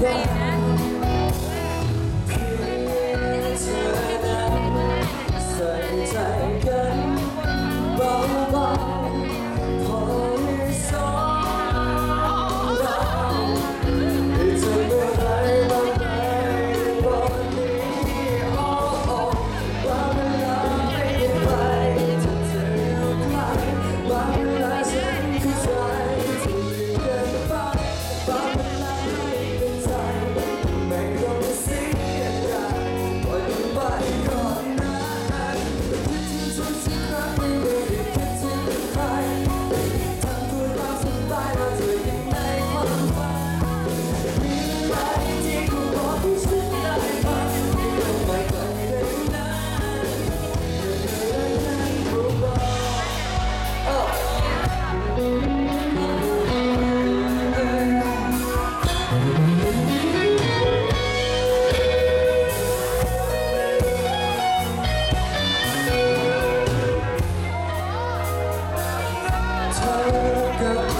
对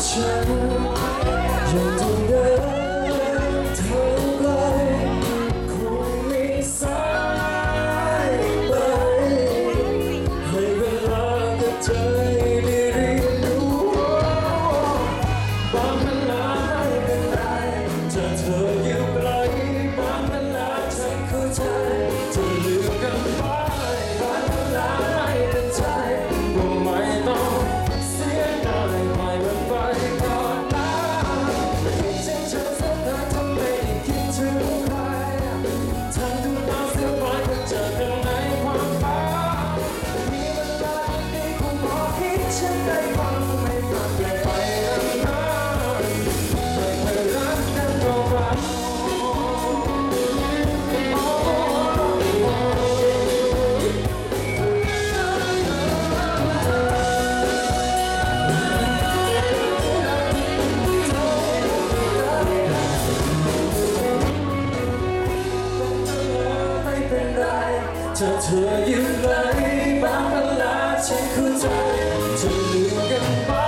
成永恒的 ถ้าเธออยู่ไหนบางเวลาฉันเข้าใจเธอลืมกันไป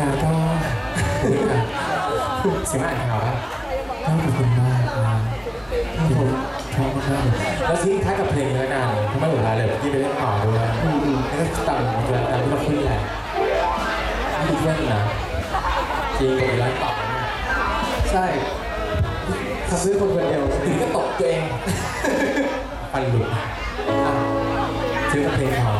นะก็เสียงอ่านข่าวครับขอบคุณมากนะที่ผมชอบมากแล้วทิ้งท้ายกับเพลงแล้วกันทำไมหมดเวลาเลยที่ไปเล่นต่อด้วยแล้วก็ตังค์นแล้วที่เราขึ้นแหละที่เพื่อนนะจริงผมร้านต่อใช่ทำด้วยคนคนเดียวถึงก็ตกตัวเองปันหลุดซื้อเพลงพอ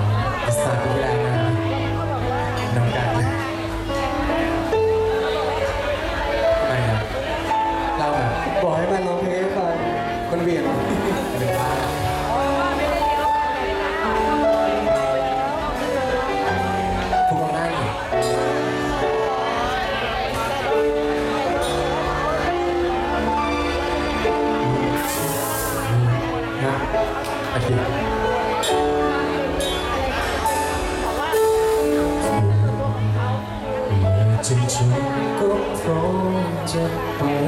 from Japan.